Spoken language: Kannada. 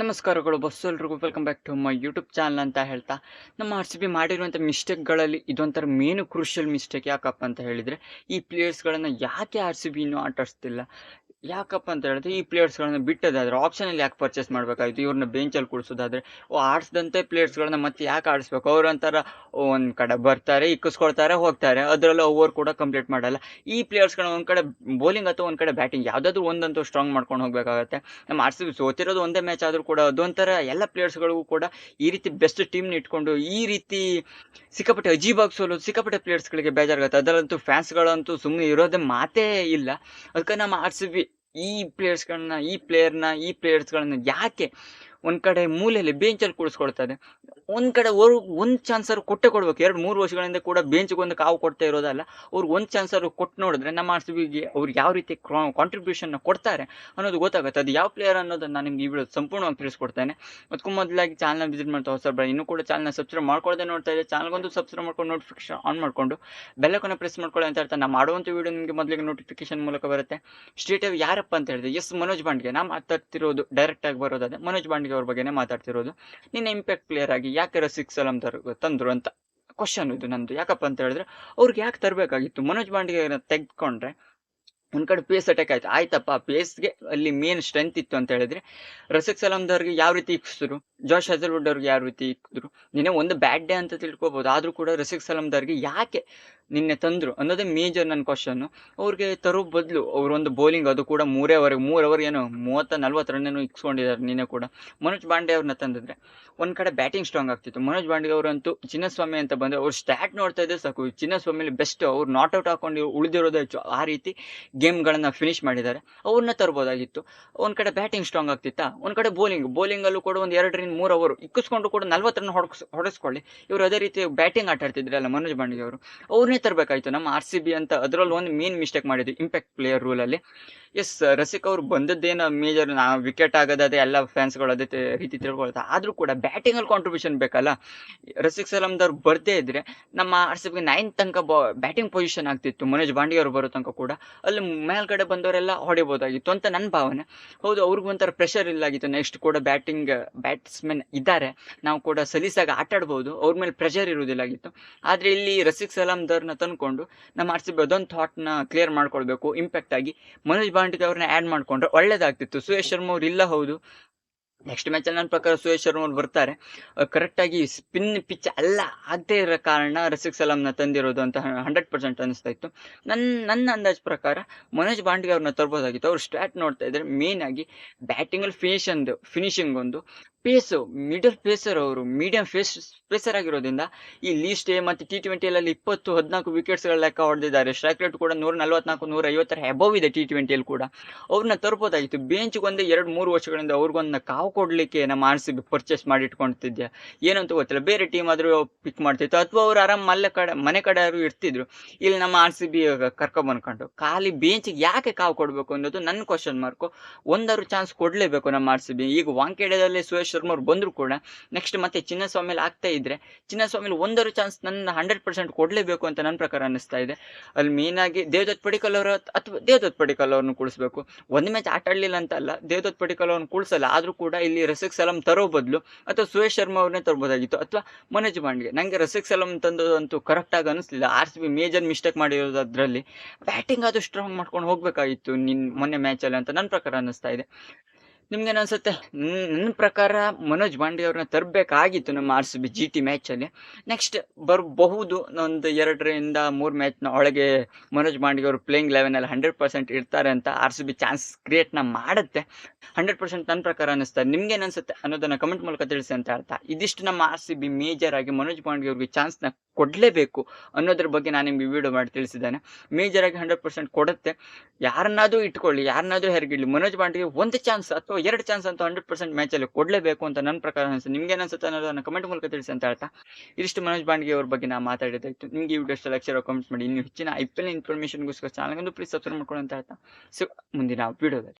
ನಮಸ್ಕಾರಗಳು ಬಸ್ಸು ಎಲ್ರಿಗೂ. Welcome back to my YouTube channel ಅಂತ ಹೇಳ್ತಾ. ನಮ್ಮ ಆರ್ ಸಿ ಬಿ ಮಾಡಿರುವಂಥ ಮಿಸ್ಟೇಕ್ಗಳಲ್ಲಿ ಇದೊಂಥರ ಮೇನು ಕ್ರೂಷಿಯಲ್ ಮಿಸ್ಟೇಕ್ ಯಾಕಪ್ಪ ಅಂತ ಹೇಳಿದರೆ ಈ ಪ್ಲೇಯರ್ಸ್ಗಳನ್ನು ಯಾಕೆ ಆರ್ ಸಿ ಬಿ ಇನ್ನೂ ಆಟಾಡಿಸ್ತಿಲ್ಲ? ಯಾಕಪ್ಪ ಅಂತ ಹೇಳಿದ್ರೆ ಈ ಪ್ಲೇಯರ್ಸ್ಗಳನ್ನ ಬಿಟ್ಟದಾದ್ರೆ ಆಪ್ಷನಲ್ಲಿ ಯಾಕೆ ಪರ್ಚೇಸ್ ಮಾಡಬೇಕಾಯ್ತು? ಇವ್ರನ್ನ ಬೆಂಚಲ್ಲಿ ಕೂಡಿಸೋದಾದ್ರೆ ಓ, ಆಡಿಸಿದಂತೆ ಪ್ಲೇಯರ್ಸ್ಗಳನ್ನ ಮತ್ತೆ ಯಾಕೆ ಆಡಿಸ್ಬೇಕು? ಅವ್ರು ಒಂಥರ ಒಂದು ಕಡೆ ಬರ್ತಾರೆ, ಇಕ್ಕಿಸ್ಕೊಳ್ತಾರೆ, ಹೋಗ್ತಾರೆ. ಅದರಲ್ಲೂ ಓವರ್ ಕೂಡ ಕಂಪ್ಲೀಟ್ ಮಾಡಲ್ಲ. ಈ ಪ್ಲೇಯರ್ಸ್ಗಳನ್ನ ಒಂದು ಕಡೆ ಬೌಲಿಂಗ್ ಅಥವಾ ಒಂದು ಕಡೆ ಬ್ಯಾಟಿಂಗ್ ಯಾವುದಾದ್ರೂ ಒಂದಂತೂ ಸ್ಟ್ರಾಂಗ್ ಮಾಡ್ಕೊಂಡು ಹೋಗಬೇಕಾಗತ್ತೆ. ನಮ್ಮ ಆರ್ ಸಿ ಬಿ ಸೋತಿರೋದು ಒಂದೇ ಮ್ಯಾಚ್ ಆದರೂ ಕೂಡ ಅದೊಂಥರ ಎಲ್ಲ ಪ್ಲೇಯರ್ಸ್ಗಳಿಗೂ ಕೂಡ ಈ ರೀತಿ ಬೆಸ್ಟ್ ಟೀಮ್ನ ಇಟ್ಕೊಂಡು ಈ ರೀತಿ ಸಿಕ್ಕಾಪಟ್ಟೆ ಅಜೀಬಾಗಿ ಸೋಲೋದು ಸಿಕ್ಕಾಪಟ್ಟೆ ಪ್ಲೇಯರ್ಸ್ಗಳಿಗೆ ಬೇಜಾರಾಗುತ್ತೆ. ಅದರಲ್ಲಂತೂ ಫ್ಯಾನ್ಸ್ಗಳಂತೂ ಸುಮ್ಮನೆ ಇರೋದೇ ಮಾತೇ ಇಲ್ಲ. ಅದಕ್ಕೆ ನಮ್ಮ ಆರ್ ಸಿ ಬಿ ಈ ಪ್ಲೇಯರ್ಸ್ಗಳನ್ನ ಈ ಪ್ಲೇಯರ್ನ ಈ ಪ್ಲೇಯರ್ಸ್ಗಳನ್ನ ಯಾಕೆ ಒಂದು ಕಡೆ ಮೂಲೆಯಲ್ಲಿ ಬೆಂಚಲ್ಲಿ ಕೂಡಿಸ್ಕೊಳ್ತಾರೆ ಒಂದು ಕಡೆ ಅವ್ರು ಒಂದು ಅವ್ರು ಕೊಟ್ಟೆ ಕೊಡ್ಬೇಕು. ಎರಡು, ಮೂರು ವರ್ಷಗಳಿಂದ ಕೂಡ ಬೆಂಚ್ಗೆ ಒಂದು ಕಾವು ಕೊಡ್ತಾ ಇರೋದಲ್ಲ, ಅವ್ರು ಒಂದು ಚಾನ್ಸ್ ಅವ್ರು ಕೊಟ್ಟು ನೋಡಿದ್ರೆ ನಮ್ಮ ಆರ್ ಸಿ ಬಿಗೆ ಅವ್ರು ಯಾವ ರೀತಿ ಕಾಂಟ್ರಿಬ್ಯೂಷನ್ನ ಕೊಡ್ತಾರೆ ಅನ್ನೋದು ಗೊತ್ತಾಗುತ್ತೆ. ಅದು ಯಾವ ಪ್ಲೇಯರ್ ಅನ್ನೋದನ್ನ ನಾನು ನಿಮ್ಗೆ ವಿಡಿಯೋ ಸಂಪೂರ್ಣವಾಗಿ ತಿಳಿಸ್ಕೊಡ್ತೇನೆ. ಅದಕ್ಕೂ ಮೊದಲಾಗಿ ಚಾನಲ್ನ ವಿಸಿಟ್ ಮಾಡ್ತಾ ಹೊಸ ಬರ ಇನ್ನೂ ಕೂಡ ಚಾನಲ್ನ ಸಬ್ಸ್ಕ್ರೈಬ್ ಮಾಡ್ಕೊಳ್ಳದೆ ನೋಡ್ತಾ ಇದೆ ಚಾನಲ್ಗೊಂದು ಸಬ್ಸ್ಕ್ರೈಬ್ ಮಾಡ್ಕೊಂಡು ನೋಟಿಫಿಕೇಶನ್ ಆನ್ ಮಾಡಿಕೊಂಡು ಬೆಲ್ಲಕ್ಕನ್ನು ಪ್ರೆಸ್ ಮಾಡ್ಕೊಳ್ಳಿ ಅಂತ ಹೇಳ್ತಾ ನಾವು ಮಾಡುವಂಥ ವಿಡಿಯೋ ನಿಮಗೆ ಮೊದಲಿಗೆ ನೋಟಿಫಿಕೇಶನ್ ಮೂಲಕ ಬರುತ್ತೆ. ಸ್ಟೇಟ್ ಯಾರಪ್ಪ ಅಂತ ಹೇಳಿದ್ರೆ ಎಸ್ ಮನೋಜ್ ಬಾಂಡ್ಗೆ. ನಾ ಮಾತಾಡ್ತಿರೋದು ಡೈರೆಕ್ಟ್ ಆಗಿ ಬರೋದಾದ್ರೆ ಮನೋಜ್ ಬಾಂಡ್ಗೆ. ಅವ್ರ ಬಗ್ಗೆನೇ ಮಾತಾಡ್ತಿರೋದು. ನಿನ್ನ ಇಂಪ್ಯಾಕ್ಟ್ ಪ್ಲೇಯರ್ ಆಗಿ ಯಾಕೆ ರಸಿಕ್ ಸಲಂ ತಂದ್ರು ಅಂತ ಕ್ವಶನ್ ಇದು ನಂದು. ಯಾಕಪ್ಪ ಅಂತ ಹೇಳಿದ್ರೆ, ಅವ್ರಿಗೆ ಯಾಕೆ ತರಬೇಕಾಗಿತ್ತು? ಮನೋಜ್ ಬಾಂಡ್ಗೆ ತೆಗೆದುಕೊಂಡ್ರೆ, ಒಂದ್ ಕಡೆ ಪೇಸ್ ಅಟ್ಯಾಕ್ ಆಯ್ತು. ಆಯ್ತಪ್ಪ ಪೇಸ್ಗೆ ಅಲ್ಲಿ ಮೇನ್ ಸ್ಟ್ರೆಂತ್ ಇತ್ತು ಅಂತ ಹೇಳಿದ್ರೆ, ರಸಿಕ್ ಸಲಾಮ್ದವ್ರಿಗೆ ಯಾವ ರೀತಿ ಇಕ್ಕಿಸಿದ್ರು ಜಾಶ್ ಹಜಲ್ವುಡ್ ಅವ್ರಿಗೆ ಯಾವ ರೀತಿ ಇಕ್ಕಿದ್ರು ನಿನ್ನೆ ಒಂದು ಬ್ಯಾಡ್ ಡೇ ಅಂತ ತಿಳ್ಕೊಬೋದು. ಆದ್ರೂ ಕೂಡ ರಸಿಕ್ ಸಲಾಮ್ದವ್ರಿಗೆ ಯಾಕೆ ನಿನ್ನೆ ತಂದ್ರು. ಅನ್ನೋದೇ ಮೇಜರ್ ನನ್ನ ಕ್ವಶನ್ ಅವ್ರಿಗೆ ತರೋ ಬದಲು ಅವ್ರೊಂದು ಬೌಲಿಂಗ್ ಅದು ಕೂಡ ಮೂರೇ ಮೂರು ಅವರ್ ಏನೋ ಮೂವತ್ತ ನಲ್ವತ್ತು ರನ್ನೇನು ಇಕ್ಸ್ಕೊಂಡಿದ್ದಾರೆ ನಿನ್ನೆ ಕೂಡ. ಮನೋಜ್ ಬಾಂಡೆ ಅವ್ರನ್ನ ತಂದಿದ್ರೆ. ಒಂದು ಕಡೆ ಬ್ಯಾಟಿಂಗ್ ಸ್ಟ್ರಾಂಗ್ ಆಗ್ತಿತ್ತು. ಮನೋಜ್ ಬಾಂಡೆ ಅವರಂತೂ ಚಿನ್ನಸ್ವಾಮಿ ಅಂತ ಬಂದ್ರೆ ಅವ್ರು ಸ್ಟ್ಯಾಟ್ ನೋಡ್ತಾ ಇದ್ರೆ ಸಾಕು. ಚಿನ್ನಸ್ವಾಮಿಲಿ ಬೆಸ್ಟ್ ಅವ್ರು ನಾಟ್ ಔಟ್ ಹಾಕೊಂಡು ಉಳಿದಿರೋದೇ ಹೆಚ್ಚು ಆ ರೀತಿ ಗೇಮ್ಗಳನ್ನು ಫಿನಿಶ್ ಮಾಡಿದ್ದಾರೆ. ಅವ್ರನ್ನ ತರ್ಬೋದಾಗಿತ್ತು. ಒಂದು ಕಡೆ ಬ್ಯಾಟಿಂಗ್ ಸ್ಟ್ರಾಂಗ್ ಆಗ್ತಿತ್ತಾ? ಒಂದು ಕಡೆ ಬೌಲಿಂಗ್ ಬೌಲಿಂಗಲ್ಲೂ ಕೂಡ ಒಂದು ಎರಡರಿಂದ ಮೂರು ಅವರು ಇಕ್ಕಿಸ್ಕೊಂಡು ಕೂಡ ನಲ್ವತ್ತು ರನ್ ಹೊಡ್ಸ್ ಹೊಡೆಸ್ಕೊಳ್ಳಿ. ಇವರು ಅದೇ ರೀತಿ ಬ್ಯಾಟಿಂಗ್ ಆಟ ಆಡ್ತಿದ್ರಲ್ಲ ಮನೋಜ್ ಬಾಂಡಿಗೆ ಅವರು ಅವ್ರನ್ನೇ ತರಬೇಕಾಯ್ತು. ನಮ್ಮ ಆರ್ ಸಿ ಬಿ ಅಂತ ಅದರಲ್ಲಿ ಒಂದು ಮೇನ್ ಮಿಸ್ಟೇಕ್ ಮಾಡಿದ್ವಿ ಇಂಪ್ಯಾಕ್ಟ್ ಪ್ಲೇಯರ್ ರೂಲಲ್ಲಿ ಎಸ್ ರಸಿಕ್ ಅವ್ರು ಬಂದದ್ದೇನು ಮೇಜರ್ ನಾ ವಿಕೆಟ್ ಆಗೋದೇ ಎಲ್ಲ ಫ್ಯಾನ್ಸ್ಗಳು ಅದೇ ರೀತಿ ತಿಳ್ಕೊಳ್ತಾ, ಆದ್ರೂ ಕೂಡ ಬ್ಯಾಟಿಂಗಲ್ಲಿ ಕಾಂಟ್ರಿಬ್ಯೂಷನ್ ಬೇಕಲ್ಲ? ರಸಿಕ್ ಸಲಮ್ದವ್ರು ಬರ್ದೇ ಇದ್ರೆ ನಮ್ಮ ಆರ್ ಸಿ ಬಿಗೆ ನೈನ್ ತನಕ ಬ್ಯಾಟಿಂಗ್ ಪೊಸಿಷನ್ ಆಗ್ತಿತ್ತು. ಮನೋಜ್ ಬಾಂಡಿ ಅವ್ರು ಬರೋ ತನಕ ಕೂಡ. ಅಲ್ಲಿ ಮೇಲ್ಗಡೆ ಬಂದವರೆಲ್ಲ ಹೊಡಿಬೋದಾಗಿತ್ತು ಅಂತ ನನ್ನ ಭಾವನೆ. ಹೌದು, ಅವ್ರಿಗೂ ಒಂಥರ ಪ್ರೆಷರ್ ಇಲ್ಲಾಗಿತ್ತು ನೆಕ್ಸ್ಟ್ ಕೂಡ ಬ್ಯಾಟಿಂಗ್ ಬ್ಯಾಟ್ಸ್ಮನ್ ಇದ್ದಾರೆ. ನಾವು ಕೂಡ ಸಲೀಸಾಗಿ ಆಟಾಡ್ಬೋದು. ಅವ್ರ ಮೇಲೆ ಪ್ರೆಷರ್ ಇರುವುದಿಲ್ಲಾಗಿತ್ತು ಆದರೆ ಇಲ್ಲಿ ರಸಿಕ್ ಸಲಾಮ್ದವ್ರನ್ನ ತಂದ್ಕೊಂಡು ನಮ್ಮ ಆರ್ ಸಿ ಬಿ ಅದೊಂದು ಥಾಟ್ನ ಕ್ಲಿಯರ್ ಮಾಡ್ಕೊಳ್ಬೇಕು ಇಂಪ್ಯಾಕ್ಟ್ ಆಗಿ. ಮನೋಜ್ ಬಾಂಟಿಗೆ ಅವ್ರನ್ನ ಆ್ಯಡ್ ಮಾಡ್ಕೊಂಡ್ರೆ ಒಳ್ಳೇದಾಗ್ತಿತ್ತು. ಸುರೇಶ್ ಶರ್ಮಾ ಅವ್ರು ಇಲ್ಲ ಹೌದು. ನೆಕ್ಸ್ಟ್ ಮ್ಯಾಚಲ್ಲಿ ನನ್ನ ಪ್ರಕಾರ ಸುರೇಶ್ ಶರ್ಮಾ ಅವ್ರು ಬರ್ತಾರೆ. ಕರೆಕ್ಟಾಗಿ ಸ್ಪಿನ್ ಪಿಚ್ ಅಲ್ಲ ಆಗದೆ ಇರೋ ಕಾರಣ ರಸಿಕ್ ಸಲಾಮ್ನ ತಂದಿರೋದು ಅಂತ ಹಂಡ್ರೆಡ್ ಪರ್ಸೆಂಟ್ ಅನಿಸ್ತಾ ಇತ್ತು. ನನ್ನ ನನ್ನ ಅಂದಾಜ್ ಪ್ರಕಾರ ಮನೋಜ್ ಬಾಂಡ್ಗೆ ಅವ್ರನ್ನ ತರ್ಬೋದಾಗಿತ್ತು. ಅವ್ರು ಸ್ಟ್ಯಾಟ್ ನೋಡ್ತಾ ಇದ್ರೆ ಮೇನ್ ಆಗಿ ಬ್ಯಾಟಿಂಗಲ್ಲಿ ಫಿನಿಶ್ ಒಂದು ಫಿನಿಶಿಂಗ್ ಒಂದು ಪೇಸು ಮಿಡಲ್ ಪೇಸರ್ ಅವರು ಮೀಡಿಯಂ ಫೇಸ್ ಪೇಸರ್ ಆಗಿರೋದ್ರಿಂದ ಈ ಲೀಸ್ಟ್ ಮತ್ತು ಟಿ ಟ್ವೆಂಟಿಯಲ್ಲಿ ಇಪ್ಪತ್ತು, ಹದಿನಾಲ್ಕು ವಿಕೆಟ್ಸ್ಗಳ ಲೆಕ್ಕ ಹೊಡೆದಿದ್ದಾರೆ. ಸ್ಟ್ರೈಕ್ ರೇಟ್ ಕೂಡ ನೂರ ನಲ್ವತ್ನಾಲ್ಕು, ನೂರ ಐವತ್ತರ ಹೆಬೋವ್ ಇದೆ ಟಿ ಟ್ವೆಂಟಿಯಲ್ಲಿ ಕೂಡ. ಅವ್ರನ್ನ ತರ್ಬೋದಾಗಿತ್ತು ಬೆಂಚ್ಗೆ ಒಂದೇ ಎರಡು, ಮೂರು ವರ್ಷಗಳಿಂದ ಅವ್ರಿಗೊಂದು ಕಾವು ಕೊಡಲಿಕ್ಕೆ ನಮ್ಮ ಆರ್ ಸಿ ಬಿ ಪರ್ಚೇಸ್ ಏನಂತ ಗೊತ್ತಿಲ್ಲ. ಬೇರೆ ಟೀಮ್ ಆದರೂ ಪಿಕ್ ಮಾಡ್ತಿತ್ತು. ಅಥವಾ ಅವ್ರು ಆರಾಮ್ ಮಲ್ಲ ಕಡೆ, ಮನೆ ಕಡೆ ಯಾರು ಇರ್ತಿದ್ರು. ಇಲ್ಲಿ ನಮ್ಮ ಆರ್ ಸಿ ಬಿ ಕರ್ಕೊಂಬಂದ್ಕೊಂಡು ಖಾಲಿ ಬೆಂಚಿಗೆ ಯಾಕೆ ಕಾವು ಕೊಡಬೇಕು ಅನ್ನೋದು ನನ್ನ ಕ್ವಶನ್ ಮಾರ್ಕು ಒಂದಾರು ಚಾನ್ಸ್ ಕೊಡಲೇಬೇಕು ನಮ್ಮ ಆರ್ ಸಿ ಬಿ ಈಗ ವಾಂಕೇಡದಲ್ಲಿ ಸುರೇಶ್ ಶರ್ಮಾ ಅವ್ರು ಬಂದ್ರು ಕೂಡ ನೆಕ್ಸ್ಟ್ ಮತ್ತೆ ಚಿನ್ನಸ್ವಾಮಿಲಿ ಆಗ್ತಾ ಇದ್ರೆ ಚಿನ್ನಸ್ವಾಮಿಲಿ ಒಂದರೂ ಚಾನ್ಸ್ ನನ್ನ ಹಂಡ್ರೆಡ್ ಪರ್ಸೆಂಟ್ ಕೊಡಲೇಬೇಕು ಅಂತ ನನ್ನ ಪ್ರಕಾರ ಅನ್ನಿಸ್ತಾ ಇದೆ. ಅಲ್ಲಿ ಮೇನಾಗಿ ದೇವದತ್ ಪಡಿಕಲ್ ಅವರ ಅಥವಾ ದೇವದತ್ ಪಡಿಕಲ್ ಅವ್ರನ್ನ ಕೂಡಿಸ್ಬೇಕು. ಒಂದು ಮ್ಯಾಚ್ ಆಟ ಆಡಲಿಲ್ಲ ಅಂತ ಅಲ್ಲ, ದೇವದತ್ ಪಡಿಕಲ್ ಅವ್ರನ್ನ ಕೂಡಿಸಲ್ಲ, ಆದರೂ ಕೂಡ ಇಲ್ಲಿ ರಸಿಕ್ ಸಲಂ ತರೋ ಬದಲು, ಅಥವಾ ಸುರೇಶ್ ಶರ್ಮಾ ಅವ್ರನ್ನೇ ತರ್ಬೋದಾಗಿತ್ತು, ಅಥವಾ ಮನೋಜ್ ಪಾಂಡ್ಗೆ. ನಂಗೆ ರಸಿಕ್ ಸಲಂ ತಂದದಂತೂ ಕರೆಕ್ಟಾಗಿ ಅನಿಸ್ಲಿಲ್ಲ R C B major mistake ಮಾಡಿರೋದು ಅದರಲ್ಲಿ ಬ್ಯಾಟಿಂಗ್ ಅದು ಸ್ಟ್ರಾಂಗ್ ಮಾಡ್ಕೊಂಡು ಹೋಗ್ಬೇಕಾಗಿತ್ತು ನಿನ್ನ ಮೊನ್ನೆ ಮ್ಯಾಚಲ್ಲಿ ಅಂತ ನನ್ನ ಪ್ರಕಾರ ಅನ್ನಿಸ್ತಾ ಇದೆ. ನಿಮ್ಗೇನು ಅನ್ಸುತ್ತೆ ನನ್ನ ಪ್ರಕಾರ ಮನೋಜ್ ಬಾಂಡಿ ಅವ್ರನ್ನ ತರಬೇಕಾಗಿತ್ತು ನಮ್ಮ R C B G T ಮ್ಯಾಚಲ್ಲಿ next ಬರಬಹುದು ಒಂದು ಎರಡರಿಂದ ಮೂರು ಮ್ಯಾಚ್ನ ಒಳಗೆ ಮನೋಜ್ ಬಾಂಡಿ ಅವರು ಪ್ಲೇಯಿಂಗ್ ಲೆವೆನಲ್ಲಿ ಹಂಡ್ರೆಡ್ ಪರ್ಸೆಂಟ್ ಇರ್ತಾರೆ ಅಂತ ಆರ್ ಸಿ ಬಿ ಚಾನ್ಸ್ ಕ್ರಿಯೇಟ್ನ ಮಾಡುತ್ತೆ. ಹಂಡ್ರೆಡ್ ಪರ್ಸೆಂಟ್ ನನ್ನ ಪ್ರಕಾರ ಅನಿಸ್ತಾ ನಿಮ್ಗೇನು ಅನ್ಸುತ್ತೆ ಅನ್ನೋದನ್ನು ಕಮೆಂಟ್ ಮೂಲಕ ತಿಳಿಸಿ ಅಂತ ಹೇಳ್ತಾ. ಇದಿಷ್ಟು ನಮ್ಮ ಆರ್ ಸಿ ಬಿ ಮೇಜರ್ ಆಗಿ ಮನೋಜ್ ಬಾಂಡಿ ಅವ್ರಿಗೆ ಚಾನ್ಸ್ನ ಕೊಡಲೇಬೇಕು ಅನ್ನೋದ್ರ ಬಗ್ಗೆ ನಾನು ನಿಮ್ಗೆ ವಿಡಿಯೋ ಮಾಡಿ ತಿಳಿಸಿದ್ದೇನೆ. ಮೇಜರಾಗಿ ಹಂಡ್ರೆಡ್ ಪರ್ಸೆಂಟ್ ಕೊಡುತ್ತೆ. ಯಾರನ್ನಾದರೂ ಇಟ್ಕೊಳ್ಳಿ, ಯಾರನ್ನಾದರೂ ಹೆರಗಿಡಲಿ. ಮನೋಜ್ ಬಾಂಡಿಗೆ ಒಂದು ಚಾನ್ಸ್ ಅಥವಾ ಎರಡು ಚಾನ್ಸ್ ಅಂತ ಹಂಡ್ರೆಡ್ ಪರ್ಸೆಂಟ್ ಮ್ಯಾಚಲ್ಲಿ ಕೊಡಲೇಬೇಕು ಅಂತ ನನ್ನ ಪ್ರಕಾರ ಅನಿಸುತ್ತೆ. ನಿಮ್ಗೆ ಏನಿಸುತ್ತೆ ಅನ್ನೋದನ್ನ ಕಮೆಂಟ್ ಮೂಲಕ ತಿಳಿಸಿ ಅಂತ ಹೇಳ್ತಾ. ಇದಿಷ್ಟು ಮನೋಜ್ ಬಾಂಡಿಗೆ ಅವ್ರ ಬಗ್ಗೆ ನಾನು ಮಾತಾಡಿದ್ದಾಯ್ತು. ನಿಮಗೆ ಈ ವಿಡಿಯೋ ಇಷ್ಟ ಲಕ್ಷ ಕಮೆಂಟ್ ಮಾಡಿ. ಇನ್ನೂ ಹೆಚ್ಚಿನ ಐ ಪಿ ಎಲ್ ಇನ್ಫಾರ್ಮೇಷನ್ಗೋಸ್ಕರ ಚಾನಲ್ಗೊಂದು ಪ್ಲೀಸ್ ಸಬ್ಸ್ಕ್ರೈಬ್ ಮಾಡ್ಕೊಳ್ಳಿ ಅಂತ ಹೇಳ್ತಾ. ಸೊ ಮುಂದಿನ ವಿಡಿಯೋದಲ್ಲಿ